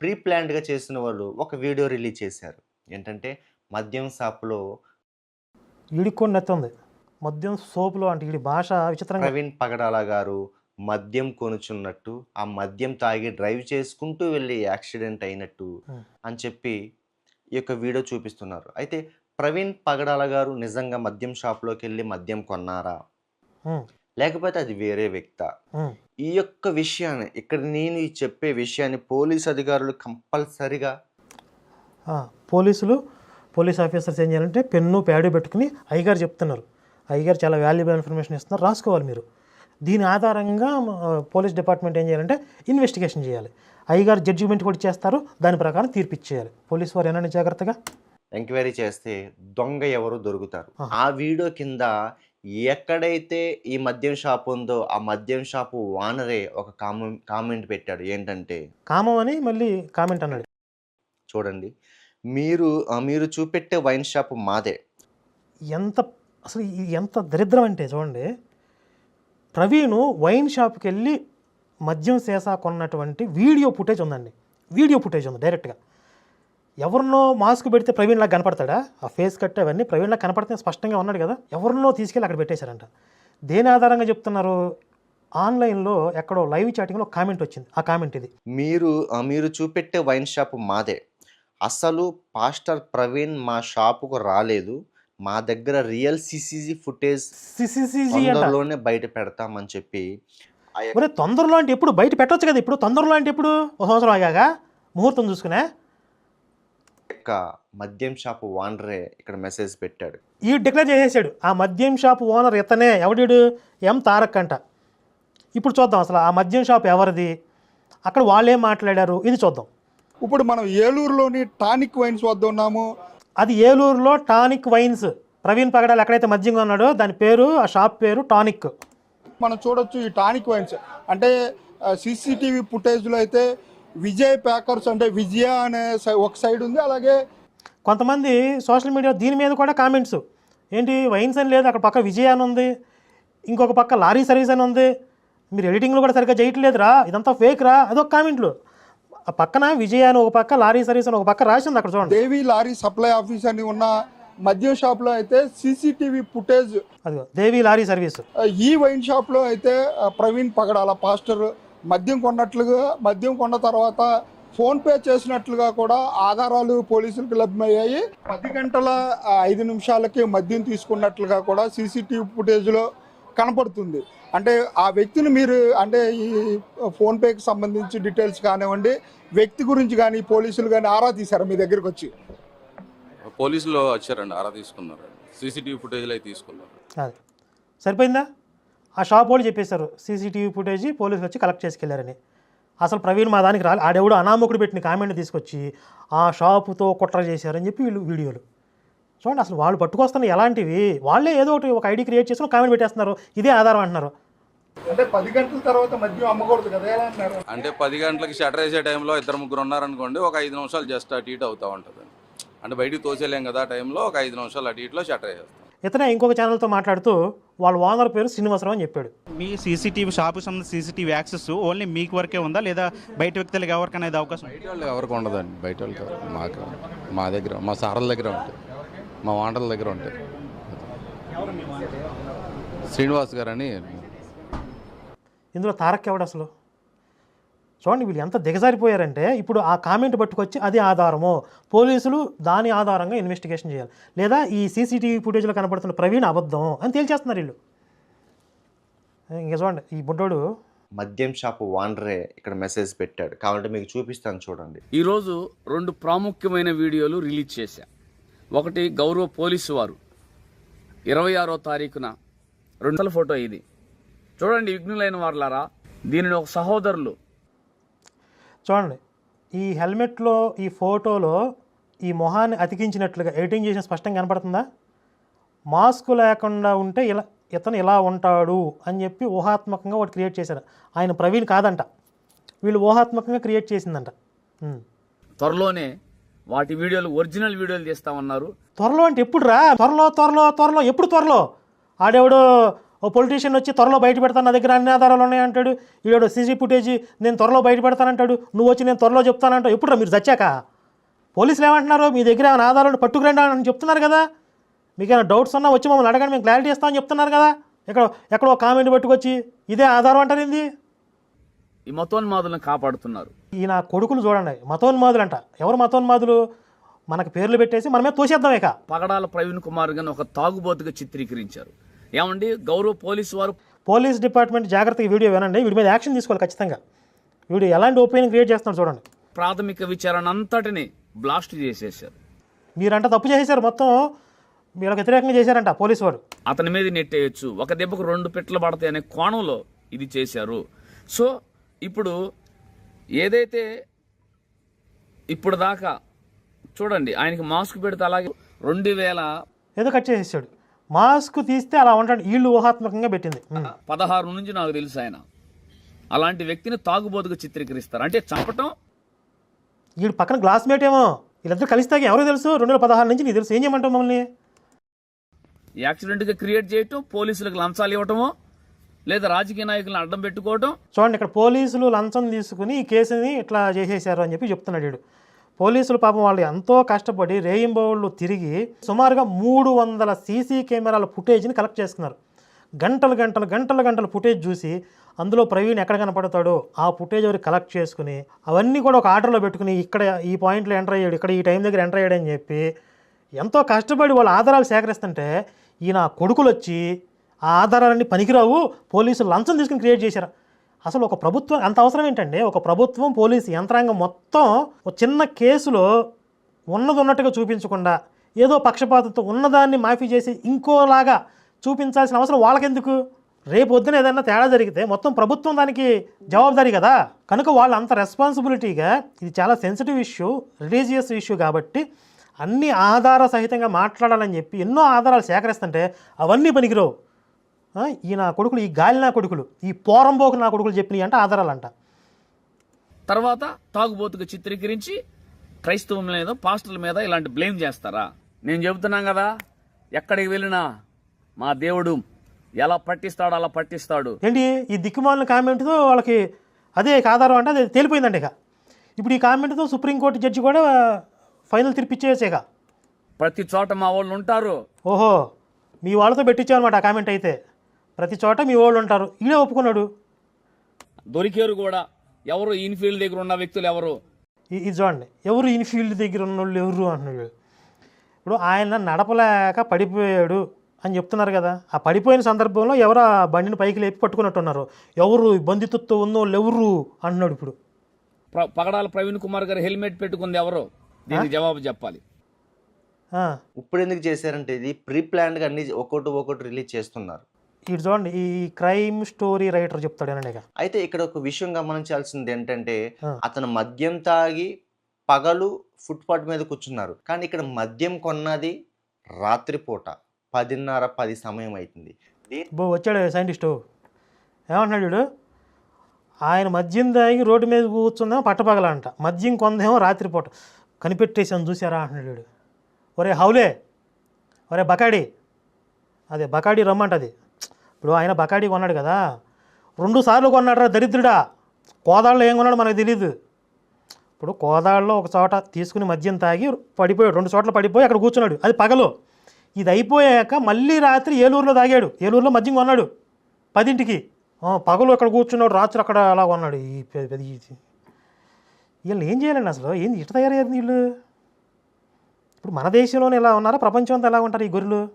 Pre ప్లాన్డ్గా చేసిన వాళ్ళు ఒక వీడియో రిలీజ్ చేశారు. ఏంటంటే మద్యం షాపులో కూడా నెత్తుంది మద్యం సోపులో అంటే వీడి భాష విచిత్రంగా ప్రవీణ్ పగడాల గారు మద్యం కొనుచున్నట్టు ఆ మద్యం తాగి డ్రైవ్ చేసుకుంటూ వెళ్ళి యాక్సిడెంట్ అయినట్టు. అని చెప్పి ఈ యొక్క వీడియో చూపిస్తున్నారు. అయితే ప్రవీణ్ పగడాల గారు నిజంగా మద్యం షాప్లోకి వెళ్ళి మద్యం కొన్నారా? లేకపోతే అది వేరే వ్యక్త? ఈ యొక్క విషయాన్ని ఇక్కడ నేను ఈ చెప్పే విషయాన్ని పోలీస్ అధికారులు కంపల్సరిగా పోలీసులు పోలీస్ ఆఫీసర్స్ ఏం చేయాలంటే పెన్ను ప్యాడు పెట్టుకుని అయ్యగారు చెప్తున్నారు. అయ్యగారు చాలా వాల్యుబుల్ ఇన్ఫర్మేషన్ ఇస్తున్నారు. రాసుకోవాలి మీరు. దీని ఆధారంగా పోలీస్ డిపార్ట్మెంట్ ఏం చేయాలంటే ఇన్వెస్టిగేషన్ చేయాలి. అయ్యగారు జడ్జిమెంట్ కూడా చేస్తారు. దాని ప్రకారం తీర్పు ఇచ్చేయాలి పోలీసు వారు ఏమైనా జాగ్రత్తగా. ఎంక్వైరీ చేస్తే దొంగ ఎవరు దొరుకుతారు. ఆ వీడియో కింద ఎక్కడైతే ఈ మద్యం షాప్ ఉందో ఆ మద్యం షాపు వానరే ఒక కామెంట్ కామెంట్ పెట్టాడు. ఏంటంటే కామం అని మళ్ళీ కామెంట్ అన్నాడు. చూడండి. మీరు ఆ, మీరు చూపెట్టే వైన్ షాప్ మాదే. ఎంత అసలు ఇది ఎంత దరిద్రం అంటే చూడండి. ప్రవీణ్ వైన్ షాప్కి వెళ్ళి మద్యం సీసా కొన్నటువంటి వీడియో ఫుటేజ్ ఉందండి. వీడియో ఫుటేజ్ ఉంది డైరెక్ట్గా. ఎవరినో మాస్క్ పెడితే ప్రవీణ్లా కనపడతాడా? ఆ ఫేస్ కట్ అవన్నీ ప్రవీణ్లా కనపడితే స్పష్టంగా ఉన్నాడు కదా. ఎవరినో తీసుకెళ్ళి అక్కడ పెట్టేశారంట. దేని ఆధారంగా చెప్తున్నారు? ఆన్లైన్లో ఎక్కడో లైవ్ చాటింగ్లో కామెంట్ వచ్చింది. ఆ కామెంట్ ఇది. మీరు మీరు చూపెట్టే వైన్ షాప్ మాదే. అసలు పాస్టర్ ప్రవీణ్ మా షాపుకు రాలేదు. మా దగ్గర రియల్ సిసిజీ ఫుటేజ్ తొందరలోనే బయట పెడతామని చెప్పి ఒరే తొందరలో అంటే ఎప్పుడు? బయట పెట్టొచ్చు కదా ఇప్పుడు? తొందరలో అంటే ఎప్పుడు? ఒక సంవత్సరం ఆగాక? ముహూర్తం చూసుకునే? యొక్క మద్యం షాప్ వానరే ఇక్కడ మెసేజ్ పెట్టాడు. ఈ డిక్లేర్ చేసేసాడు. ఆ మద్యం షాప్ ఓనర్ ఇతనే ఎవడీడు? ఎం తారక్ అంట. ఇప్పుడు చూద్దాం అసలు ఆ మద్యం షాప్ ఎవరిది? అక్కడ వాళ్ళేం మాట్లాడారు. ఇది చూద్దాం. ఇప్పుడు మనం ఏలూరులోని టానిక్ వైన్స్ వద్ద ఉన్నాము. అది ఏలూరులో టానిక్ వైన్స్. ప్రవీణ్ పగడాలు ఎక్కడైతే మద్యం కొన్నాడో దాని పేరు ఆ షాప్ పేరు టానిక్. మనం చూడొచ్చు ఈ టానిక్ వైన్స్. అంటే సీసీటీవీ ఫుటేజ్లో అయితే విజయ్ ప్యాకర్స్ అంటే విజయ అనే ఒక సైడ్ ఉంది అలాగే కొంతమంది సోషల్ మీడియా దీని మీద కూడా కామెంట్స్. ఏంటి వైన్స్ అని లేదు అక్కడ పక్క విజయ అని ఉంది ఇంకొక పక్క లారీ సర్వీస్ అని ఉంది మీరు ఎడిటింగ్లో కూడా సరిగ్గా చేయట్లేదురా ఇదంతా ఫేక్ రా అదొక కామెంట్లు. ఆ పక్కన విజయ అని ఒక పక్క లారీ సర్వీస్ అని ఒక పక్క రాసింది అక్కడ చూడండి. దేవి లారీ సప్లై ఆఫీస్ అని ఉన్న మద్యం షాప్లో అయితే CCTV footage Devi lorry service. ఈ వైన్ షాప్లో అయితే ఆ, ప్రవీణ్ పగడాల పాస్టర్ మద్యం కొన్నట్లుగా మద్యం కొన్న తర్వాత ఫోన్ పే చేసినట్లుగా కూడా ఆధారాలు పోలీసులకు లభ్యమయ్యాయి. పది గంటల ఐదు నిమిషాలకి మద్యం తీసుకున్నట్లుగా కూడా సీసీటీవీ ఫుటేజ్లో కనపడుతుంది. అంటే ఆ వ్యక్తిని మీరు అంటే ఈ ఫోన్ పేకి సంబంధించి డీటెయిల్స్ కానివ్వండి వ్యక్తి గురించి కానీ పోలీసులు కానీ ఆరా తీశారు మీ దగ్గరికి వచ్చి పోలీసులు వచ్చారండి ఆరా తీసుకున్నారు. సీసీటీవీ ఫుటేజ్లు తీసుకున్నారు. సరిపోయిందా? ఆ షాప్ వాళ్ళు చెప్పేశారు సీసీటీవీ ఫుటేజ్ పోలీసులు వచ్చి కలెక్ట్ చేసుకెళ్ళారని. అసలు ప్రవీణ్ మా దానికి రాలి ఆడెవడు అనామకుడు పెట్టిన కామెంట్ తీసుకొచ్చి ఆ షాపుతో కుట్ర చేశారని చెప్పి వీళ్ళు వీడియోలు. చూడండి అసలు వాళ్ళు పట్టుకొస్తున్న ఎలాంటివి? వాళ్ళే ఏదో ఒకటి ఒక ఐడి క్రియేట్ చేసుకుని కామెంట్ పెట్టేస్తున్నారు. ఇదే ఆధారం అంటున్నారు. అంటే పది గంటల తర్వాత మద్యం అమ్మకూడదు కదా ఎలా అంటున్నారు? అంటే పది గంటలకి షటర్ వేసే టైంలో ఇద్దరు ముగ్గురు ఉన్నారనుకోండి ఒక ఐదు నిమిషాలు జస్ట్ అటు ఇటు అవుతూ ఉంటుంది అంటే బయటికి తోసేలేం కదా ఆ టైంలో ఒక ఐదు నిమిషాలు అటు ఇటులో షటర్ వేసేస్తాం. ఇతనే ఇంకొక ఛానల్తో మాట్లాడుతూ వాళ్ళ ఓనర్ పేరు శ్రీనివాసరావు అని చెప్పాడు. మీ సీసీటీవీ షాపు సంబంధించిన సీసీటీవీ యాక్సెస్ ఓన్లీ మీకు వరకే ఉందా? లేదా బయట వ్యక్తులకు ఎవరికైనా ఇది అవకాశం? బయట వాళ్ళు ఎవరికి ఉండదండి. బయట వాళ్ళకి ఎవరికి మాకు మా దగ్గర మా సార్ల దగ్గర ఉంటాయి. మా వాంటల దగ్గర ఉంటాయి. శ్రీనివాస్ గారు అని ఇందులో తారక్ ఎవడు అసలు? చూడండి వీళ్ళు ఎంత దిగజారిపోయారంటే ఇప్పుడు ఆ కామెంట్ పట్టుకొచ్చి అది ఆధారము. పోలీసులు దాని ఆధారంగా ఇన్వెస్టిగేషన్ చేయాలి. లేదా ఈ సీసీటీవీ ఫుటేజ్లో కనపడుతున్న ప్రవీణ్ అబద్ధం అని తేల్చేస్తున్నారు వీళ్ళు. ఇంకా చూడండి ఈ బుడ్డోడు మద్యం షాప్ వానరే ఇక్కడ మెసేజ్ పెట్టాడు. కావాలంటే మీకు చూపిస్తాను చూడండి. ఈరోజు రెండు ప్రాముఖ్యమైన వీడియోలు రిలీజ్ చేశా. ఒకటి గౌరవ పోలీసు వారు. ఇరవై ఆరో తారీఖున రెండల ఫోటో ఇది. చూడండి విఘ్నులైన వారులారా దీనిని ఒక సహోదరులు చూడండి. ఈ హెల్మెట్లో ఈ ఫోటోలో ఈ మొహాన్ని అతికించినట్లుగా ఎడిటింగ్ చేసిన స్పష్టంగా కనపడుతుందా? మాస్క్ లేకుండా ఉంటే ఇలా ఇతను ఇలా ఉంటాడు అని చెప్పి ఊహాత్మకంగా ఒకటి క్రియేట్ చేశారు ఆయన ప్రవీణ్ కాదంట. వీళ్ళు ఊహాత్మకంగా క్రియేట్ చేసిందంట. త్వరలోనే వాటి వీడియోలు ఒరిజినల్ వీడియోలు తీస్తామన్నారు. త్వరలో అంటే ఎప్పుడు రా? త్వరలో త్వరలో త్వరలో ఎప్పుడు త్వరలో? ఆడెవడో ఓ పొలిటీషియన్ వచ్చి త్వరలో బయట పెడతాను నా దగ్గర అన్ని ఆధారాలు ఉన్నాయి అంటాడు. ఈడో సీసీ ఫుటేజ్ నేను త్వరలో బయట పెడతానంటాడు. నువ్వు వచ్చి నేను త్వరలో చెప్తానంటావు. ఎప్పుడు మీరు చచ్చాక? పోలీసులు ఏమంటున్నారు? మీ దగ్గర ఏమైనా ఆధారాలు పట్టుకురండి అని చెప్తున్నారు కదా. మీకు ఏమైనా డౌట్స్ ఉన్నా వచ్చి మమ్మల్ని అడగండి మేము క్లారిటీ ఇస్తామని చెప్తున్నారు కదా. ఇక్కడ ఎక్కడో కామెంట్ పట్టుకొచ్చి ఇదే ఆధారం అంటారు ఏంది? ఈ మతోన్మాదులను కాపాడుతున్నారు. ఈయన కొడుకులు చూడండి మతోన్మాదులు అంట ఎవరు మతోన్మాదులు? మనకు పేర్లు పెట్టేసి మనమే తోసేద్దాం ఇక. పగడాల ప్రవీణ్ కుమార్ గారిని ఒక తాగుబోతుగా చిత్రీకరించారు. ఏమండి? గౌరవ పోలీసు వారు పోలీస్ డిపార్ట్మెంట్ జాగ్రత్తగా వీడియో వినండి. వీడి మీద యాక్షన్ తీసుకోవాలి ఖచ్చితంగా. వీడు ఎలాంటి ఒపీనియన్ క్రియేట్ చేస్తున్నాడు చూడండి. ప్రాథమిక విచారణ అంతటిని బ్లాస్ట్ చేసేశారు. మీరంట తప్పు చేసేసారు మొత్తం. వీళ్ళకి వ్యతిరేకంగా చేశారంట పోలీసు వాడు అతని మీద నెట్టేయచ్చు. ఒక దెబ్బకు రెండు పెట్లు పడతాయి అనే కోణంలో ఇది చేశారు. సో ఇప్పుడు ఏదైతే ఇప్పుడు దాకా చూడండి ఆయనకి మాస్క్ పెడితే అలాగే రెండు వేల ఏదో కట్ చేసేసాడు. మాస్క్ తీస్తే అలా ఉంటాడు. వీళ్ళు ఊహాత్మకంగా పెట్టింది. పదహారు నుంచి నాకు తెలుసు ఆయన. అలాంటి వ్యక్తిని తాగుబోతుగా చిత్రీకరిస్తారు. అంటే చంపటం వీడు పక్కన గ్లాస్మేట్ ఏమో వీళ్ళిద్దరు కలిసి తాగి ఎవరికి తెలుసు? రెండు వేల పదహారు నుంచి నీకు తెలుసు. ఏం చేయమంటావు మమ్మల్ని? యాక్సిడెంట్గా క్రియేట్ చేయటం పోలీసులకు లంచాలు ఇవ్వటమో లేదా రాజకీయ నాయకులను అడ్డం పెట్టుకోవటం. చూడండి ఇక్కడ పోలీసులు లంచం తీసుకుని ఈ కేసుని ఇట్లా చేసేసారు అని చెప్పి చెప్తున్నాడు వీడు. పోలీసులు పాపం వాళ్ళు ఎంతో కష్టపడి రేయింబోళ్ళు తిరిగి సుమారుగా మూడు వందల సీసీ కెమెరాల ఫుటేజ్ని కలెక్ట్ చేసుకున్నారు. గంటలు గంటలు గంటలు గంటలు ఫుటేజ్ చూసి అందులో ప్రవీణ్ ఎక్కడ కనపడతాడో ఆ ఫుటేజ్ ఎవరు కలెక్ట్ చేసుకుని అవన్నీ కూడా ఒక ఆర్డర్లో పెట్టుకుని ఇక్కడ ఈ పాయింట్లో ఎంటర్ అయ్యాడు ఇక్కడ ఈ టైం దగ్గర ఎంటర్ అయ్యాడు అని చెప్పి ఎంతో కష్టపడి వాళ్ళ ఆధారాలు సేకరిస్తుంటే ఈయన కొడుకులు వచ్చి ఆ ఆధారాలన్నీ పనికిరావు పోలీసులు లంచం తీసుకుని క్రియేట్ చేశారు. అసలు ఒక ప్రభుత్వం అంత అవసరం ఏంటండి? ఒక ప్రభుత్వం పోలీసు యంత్రాంగం మొత్తం ఒక చిన్న కేసులో ఉన్నది ఉన్నట్టుగా చూపించకుండా ఏదో పక్షపాతంతో ఉన్నదాన్ని మాఫీ చేసి ఇంకోలాగా చూపించాల్సిన అవసరం వాళ్ళకెందుకు? రేపు పొద్దున ఏదైనా తేడా జరిగితే మొత్తం ప్రభుత్వం దానికి జవాబుదారీ కదా? కనుక వాళ్ళు అంత రెస్పాన్సిబిలిటీగా ఇది చాలా సెన్సిటివ్ ఇష్యూ రిలీజియస్ ఇష్యూ కాబట్టి అన్ని ఆధార సహితంగా మాట్లాడాలని చెప్పి ఎన్నో ఆధారాలు సేకరిస్తుంటే అవన్నీ పనికిరావు. ఈ నా కొడుకులు ఈ గాలి నా కొడుకులు ఈ పోరంబోకు నా కొడుకులు చెప్పినవి అంటే ఆధారాలంట. తర్వాత తాగుబోతుగా చిత్రీకరించి క్రైస్తవం మీద పాస్టర్ల మీద ఇలాంటి బ్లేమ్ చేస్తారా? నేను చెబుతున్నాం కదా ఎక్కడికి వెళ్ళినా మా దేవుడు ఎలా పట్టిస్తాడో అలా పట్టిస్తాడు. ఏంటి ఈ దిక్కుమాలిన కామెంట్తో వాళ్ళకి అదే ఆధారం అంటే అది తేలిపోయిందండి ఇక. ఇప్పుడు ఈ కామెంట్తో సుప్రీంకోర్టు జడ్జి కూడా ఫైనల్ తీర్పిచ్చేయచ్చు ఇక ప్రతి చోట మా వాళ్ళు ఉంటారు. ఓహో మీ వాళ్ళతో పెట్టించామన్నమాట ఆ కామెంట్ అయితే. ప్రతి చోట మీ వాళ్ళు ఉంటారు. ఈడే ఒప్పుకున్నాడు. దొరికారు కూడా ఎవరు ఇన్ఫీల్డ్ దగ్గర ఉన్న వ్యక్తులు ఎవరు? ఈ- ఇది చూడండి. ఎవరు ఇన్ఫీల్డ్ దగ్గర ఉన్న వాళ్ళు ఎవరు అంటున్నాడు ఇప్పుడు ఆయన నడపలేక పడిపోయాడు అని చెప్తున్నారు కదా. ఆ పడిపోయిన సందర్భంలో ఎవరు ఆ బండిని పైకి లేపి పట్టుకున్నట్టున్నారు? ఎవరు ఈ బంధితుత్వం ఉన్న వాళ్ళు ఎవరు అంటున్నాడు ఇప్పుడు? ప్ర- పగడాల ప్రవీణ్ కుమార్ గారు హెల్మెట్ పెట్టుకుంది ఎవరు? దీనికి జవాబు చెప్పాలి. ఆ, ఇప్పుడు ఎందుకు చేశారంటే ఇది ప్రీ ప్లాన్డ్గా అన్ని ఒక్కొక్కటి ఒక్కొక్కటి రిలీజ్ చేస్తున్నారు. ఇటు చూడండి ఈ క్రైమ్ స్టోరీ రైటర్ చెప్తాడు అయితే ఇక్కడ ఒక విషయం గమనించాల్సింది ఏంటంటే. అతను మద్యం తాగి పగలు ఫుట్పాత్ మీద కూర్చున్నారు. కానీ ఇక్కడ మద్యం కొన్నది రాత్రిపూట పదిన్నర పది సమయం అవుతుంది బో వచ్చాడు సైంటిస్టు. ఏమంటున్నాడు వీడు ఆయన మద్యం తాగి రోడ్డు మీద కూర్చుందేమో పట్టపగలంట మద్యం కొందేమో రాత్రిపూట. కనిపెట్టేసాను చూసారా అంటున్నాడు వీడు. ఒరే హౌలే. ఒరే బకాడి. అదే బకాడి రమ్మంటది. ఇప్పుడు ఆయన బకాడి కొన్నాడు కదా. రెండు సార్లు కొన్నాడు రా దరిద్రుడా. కోదాళ్ళు ఏం కొన్నాడు మనకు తెలియదు ఇప్పుడు కోదాళ్ళలో ఒక చోట తీసుకుని మద్యం తాగి పడిపోయాడు. రెండు చోట్ల పడిపోయి అక్కడ కూర్చున్నాడు. అది పగలు. ఇది అయిపోయాక మళ్ళీ రాత్రి ఏలూరులో తాగాడు. ఏలూరులో మద్యం కొన్నాడు. పదింటికి. పగలు అక్కడ కూర్చున్నాడు. రాత్రి అక్కడ అలా కొన్నాడు. ఈ పెద్ద వీళ్ళు ఏం చేయాలండి అసలు? ఏంది ఇట్ట తయారయ్యారు వీళ్ళు? ఇప్పుడు మన దేశంలోనే ఇలా ఉన్నారా? ప్రపంచం అంతా ఎలా ఉంటారు ఈ గొర్రెలు?